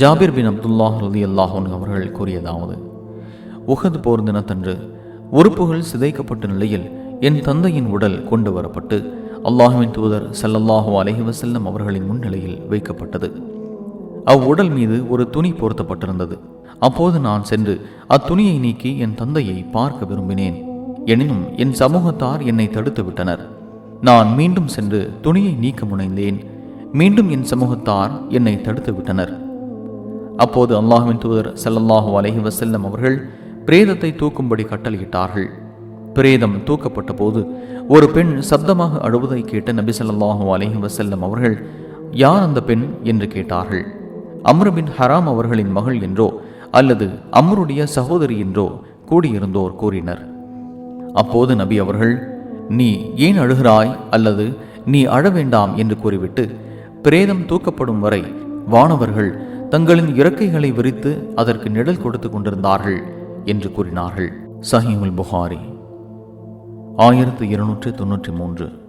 ஜாபிர் பின் அப்துல்லாஹ் ரதி அல்லாஹன் அவர்கள் கூறியதாவது உகது போர் தினத்தன்று உறுப்புகள் சிதைக்கப்பட்ட நிலையில் என் தந்தையின் உடல் கொண்டு வரப்பட்டு அல்லாஹுவின் தூதர் சல்லல்லாஹு அலஹி வசல்லம் அவர்களின் முன்னிலையில் வைக்கப்பட்டது. அவ்வுடல் மீது ஒரு துணி பொருத்தப்பட்டிருந்தது. அப்போது நான் சென்று அத்துணியை நீக்கி என் தந்தையை பார்க்க விரும்பினேன். எனினும் என் சமூகத்தார் என்னை தடுத்து விட்டனர். நான் மீண்டும் சென்று துணியை நீக்க முனைந்தேன். மீண்டும் என் சமூகத்தார் என்னை தடுத்து விட்டனர். அப்போது அல்லாஹுவின் தூதர் ஸல்லல்லாஹு அலஹி வசல்லம் அவர்கள் பிரேதத்தை தூக்கும்படி கட்டளையிட்டார்கள். பிரேதம் தூக்கப்பட்ட போது ஒரு பெண் சப்தமாக அழுவதை கேட்ட நபி ஸல்லல்லாஹு அலஹி வசல்லம் அவர்கள் யார் அந்த பெண்? என்று கேட்டார்கள். அம்ருபின் ஹராம் அவர்களின் மகள் என்றோ அல்லது அம்ருடைய சகோதரி என்றோ கூடியிருந்தோர் கூறினர். அப்போது நபி அவர்கள் நீ ஏன் அழுகிறாய்? அல்லது நீ அழ வேண்டாம்? என்று கூறிவிட்டு பிரேதம் தூக்கப்படும் வரை வானவர்கள் தங்களின் இறக்கைகளை விரித்து அதற்கு நிழல் கொடுத்து கொண்டிருந்தார்கள் என்று கூறினார்கள். சஹிமுல் புகாரி. ஆயிரத்து இருநூற்று தொன்னூற்றி மூன்று.